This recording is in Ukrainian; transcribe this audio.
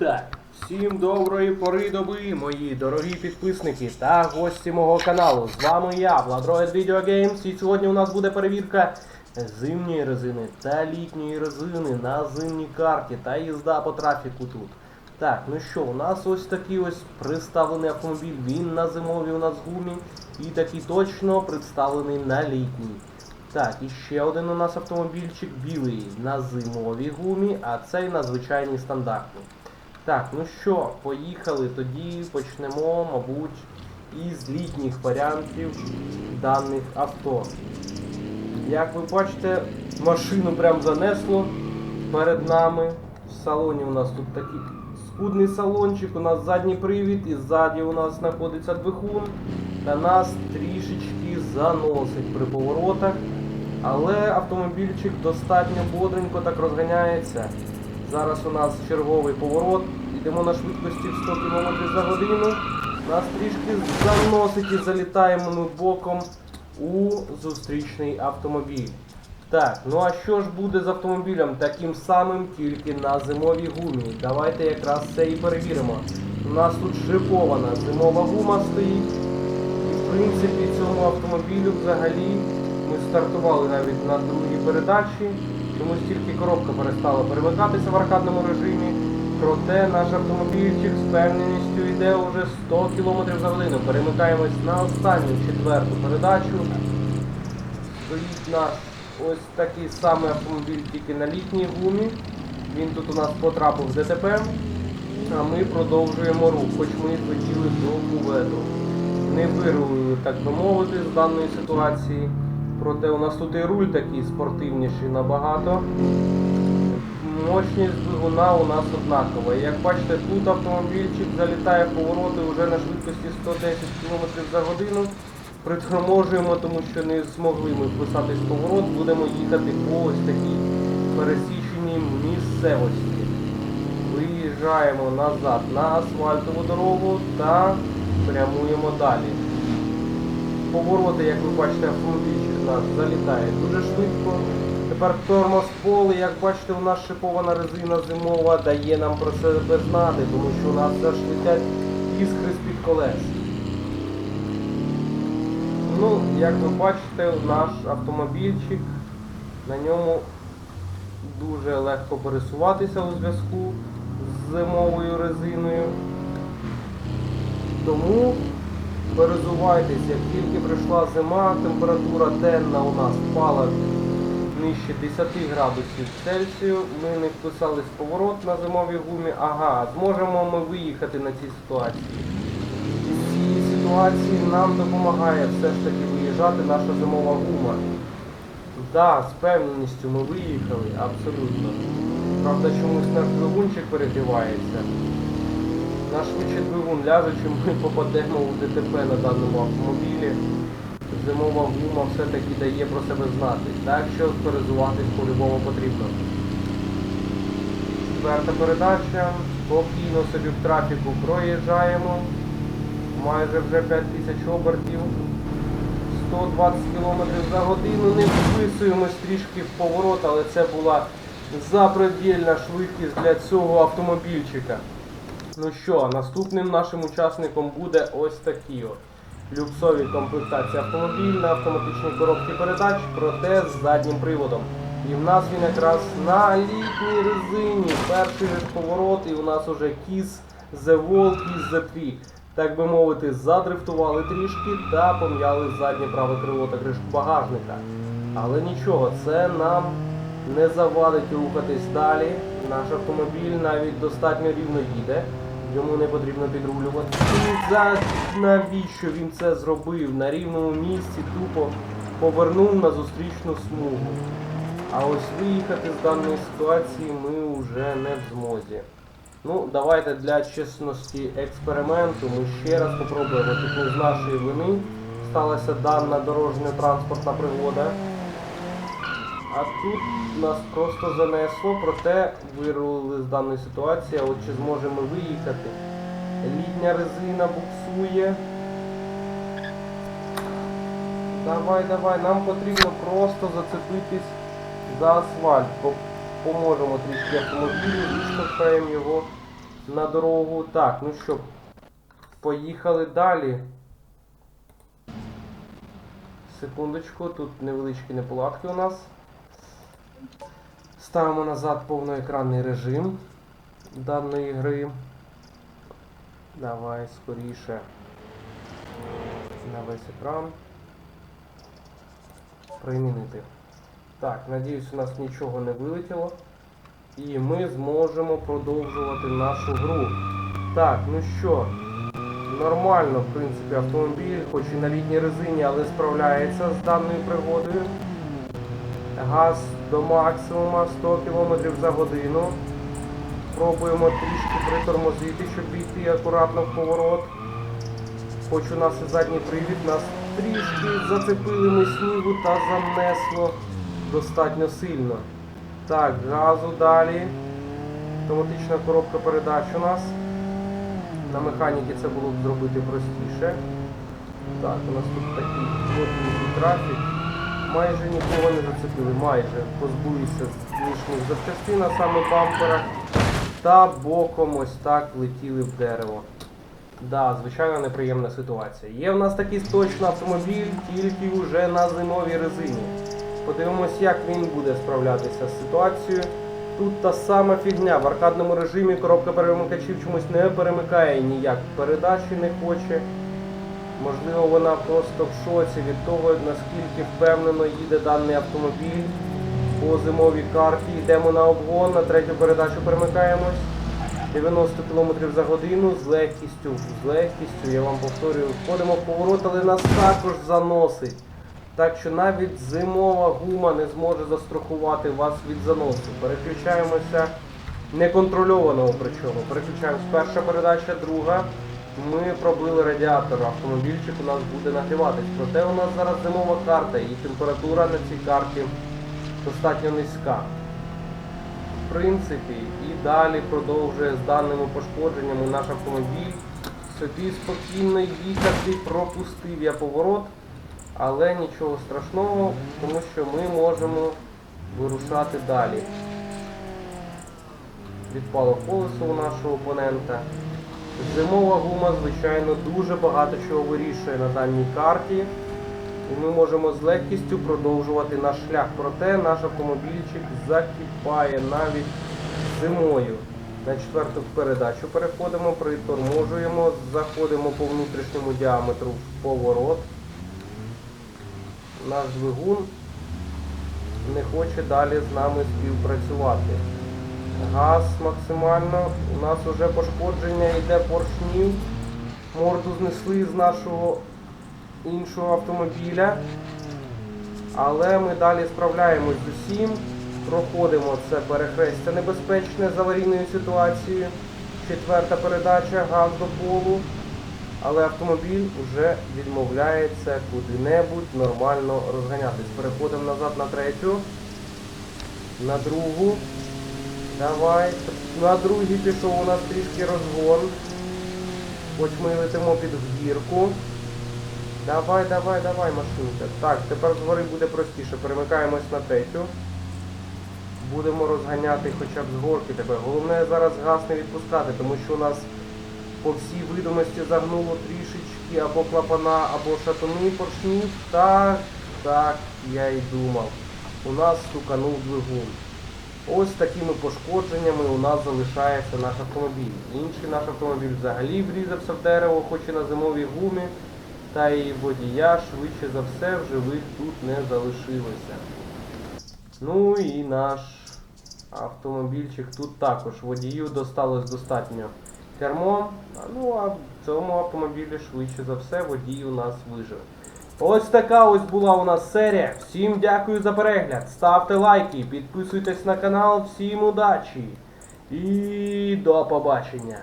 Так, всім доброї пори доби, мої дорогі підписники та гості мого каналу. З вами я, Владроид Video Games, і сьогодні у нас буде перевірка зимньої резини та літньої резини на зимній карті та їзда по трафіку тут. Так, ну що, у нас ось такий ось представлений автомобіль, він на зимовій у нас гумі і такий точно представлений на літній. Так, і ще один у нас автомобільчик білий на зимовій гумі, а цей на звичайній стандартній. Так, ну що, поїхали. Тоді почнемо, мабуть, із літніх варіантів даних авто. Як ви бачите, машину прям занесло перед нами. В салоні у нас тут такий скудний салончик, у нас задній привід, і ззаді у нас знаходиться двигун. Та нас трішечки заносить при поворотах. Але автомобільчик достатньо бодренько так розганяється. Зараз у нас черговий поворот. Йдемо на швидкості в 100 км за годину. Нас трішки заносить і залітаємо ми боком у зустрічний автомобіль. Так, ну а що ж буде з автомобілем таким самим, тільки на зимовій гумі? Давайте якраз це і перевіримо. У нас тут шипована зимова гума стоїть. І в принципі цьому автомобілю взагалі ми стартували навіть на другій передачі. Чомусь тільки коробка перестала перемикатися в аркадному режимі. Проте наш автомобільчик з певненістю йде вже 100 км за годину. Перемикаємось на останню четверту передачу. Стоїть наш ось такий самий автомобіль тільки на літній гумі. Він тут у нас потрапив в ДТП. А ми продовжуємо рух, хоч ми хотіли до кувету. Не вирулили, так би мовити, з даної ситуації. Проте у нас тут і руль такий спортивніший набагато. Мощність двигуна у нас однакова. Як бачите, тут автомобільчик залітає в повороти вже на швидкості 110 км за годину. Приторможуємо, тому що не змогли ми вписатись поворот, будемо їхати по ось такій пересіченій місцевості. Виїжджаємо назад на асфальтову дорогу та прямуємо далі. Повороти, як ви бачите, автомобільчик наш залітає дуже швидко. Тепер тормоз поле, як бачите, у нас шипована резина зимова дає нам про себе знати, тому що у нас аж летять іскри з-під колес. Ну, як ви бачите, наш автомобільчик, на ньому дуже легко пересуватися у зв'язку з зимовою резиною. Тому перезувайтесь, як тільки прийшла зима, температура денна у нас впала нижче 10 градусів Цельсію. Ми не вписались в поворот на зимовій гумі. Ага, зможемо ми виїхати на цій ситуації. З цієї ситуації нам допомагає все ж таки виїжджати наша зимова гума. Так, з певненістю ми виїхали, абсолютно. Правда, чомусь наш двигунчик перегрівається. Наш швидше двигун ляже, чи ми попадемо у ДТП на даному автомобілі. Зимова гума все-таки дає про себе знати. Так що перезуватись по-любому потрібно. Четверта передача. Спокійно собі в трафіку проїжджаємо. Майже вже 5000 обертів. 120 км за годину. Не вписуємось трішки в поворот, але це була запредельна швидкість для цього автомобільчика. Ну що, наступним нашим учасником буде ось такий от. Люксові комплектації автомобіль на автоматичній коробці передач, проте з заднім приводом. І в нас він якраз на літній резині. Перший же поворот, і у нас уже кіс The Wall, кіс The Tree. Так би мовити, задрифтували трішки та пом'яли заднє праве крило та кришку багажника. Але нічого, це нам не завадить рухатись далі. Наш автомобіль навіть достатньо рівно їде. Йому не потрібно підрулювати. За навіщо він це зробив? На рівному місці тупо повернув на зустрічну смугу. А ось виїхати з даної ситуації ми вже не в змозі. Ну, давайте для чесності експерименту ми ще раз попробуємо. Тут не з нашої вини сталася дана дорожньо-транспортна пригода. А тут нас просто занесло, проте вирулили з даної ситуації, от чи зможемо виїхати. Літня резина буксує. Давай, давай, нам потрібно просто зацепитись за асфальт. По- Поможемо трішки автомобілю, відштовхаємо його на дорогу. Так, ну що, поїхали далі. Секундочку, тут невеличкі неполадки у нас. Ставимо назад повноекранний режим даної гри. Давай скоріше на весь екран. Примінити. Так, надіюсь, у нас нічого не вилетіло. І ми зможемо продовжувати нашу гру. Так, ну що, нормально, в принципі, автомобіль, хоч і на літній резині, але справляється з даною пригодою. Газ до максимума 100 км за годину. Пробуємо трішки притормозити, щоб війти акуратно в поворот. Хоч у нас і задній привід, нас трішки зацепили ми снігу та занесло достатньо сильно. Так, газу далі. Автоматична коробка передач у нас. На механіки це було б зробити простіше. Так, у нас тут такий плотний трафік. Майже нікого не зацепили, майже позбулися лишніх запчастин, а саме бампера. Та боком ось так влетіли в дерево. Да, звичайно, неприємна ситуація. Є в нас такий точно автомобіль, тільки вже на зимовій резині. Подивимось, як він буде справлятися з ситуацією. Тут та сама фігня. В аркадному режимі коробка перемикачів чомусь не перемикає ніяк. Передачі не хоче. Можливо, вона просто в шоці від того, наскільки впевнено їде даний автомобіль. По зимовій карті йдемо на обгон, на третю передачу перемикаємось. 90 км за годину з легкістю, з легкістю, я вам повторюю, входимо в поворот, але нас також заносить. Так що навіть зимова гума не зможе застрахувати вас від заносу. Переключаємося неконтрольованого причому. Переключаємось перша передача, друга. Ми пробили радіатор, автомобільчик у нас буде нагріватись. Проте у нас зараз зимова карта і температура на цій карті достатньо низька. В принципі, і далі продовжує з даними пошкодженнями наш автомобіль собі спокійно їхати, пропустив я поворот, але нічого страшного, тому що ми можемо вирушати далі. Відпало колесо у нашого опонента. Зимова гума, звичайно, дуже багато чого вирішує на даній карті. І ми можемо з легкістю продовжувати наш шлях. Проте наш автомобільчик закипає навіть зимою. На четверту передачу переходимо, приторможуємо, заходимо по внутрішньому діаметру в поворот. Наш двигун не хоче далі з нами співпрацювати. Газ максимально. У нас вже пошкодження йде поршнів. Морду знесли з нашого іншого автомобіля. Але ми далі справляємось з усім. Проходимо це перехрестя небезпечне з аварійною ситуацією. Четверта передача, газ до полу. Але автомобіль вже відмовляється куди-небудь нормально розганятись. Переходимо назад на третю, на другу. Давай. На другій пішов у нас трішки розгон. Хоч ми летимо під гірку. Давай, давай, давай, машинка. Так, тепер згори буде простіше. Перемикаємось на третю. Будемо розганяти хоча б з горки тебе. Головне зараз газ не відпускати, тому що у нас по всій видимості загнуло трішечки або клапана, або шатуни поршнів. Так, так, я й думав. У нас стуканув двигун. Ось такими пошкодженнями у нас залишається наш автомобіль. Інший наш автомобіль взагалі врізався в дерево, хоч і на зимовій гумі, та і водія швидше за все в живих тут не залишилося. Ну і наш автомобільчик тут також водію досталось достатньо кермо. Ну а в цьому автомобілі швидше за все водій у нас вижив. Ось така ось була у нас серія. Всім дякую за перегляд. Ставте лайки, підписуйтесь на канал. Всім удачі і до побачення.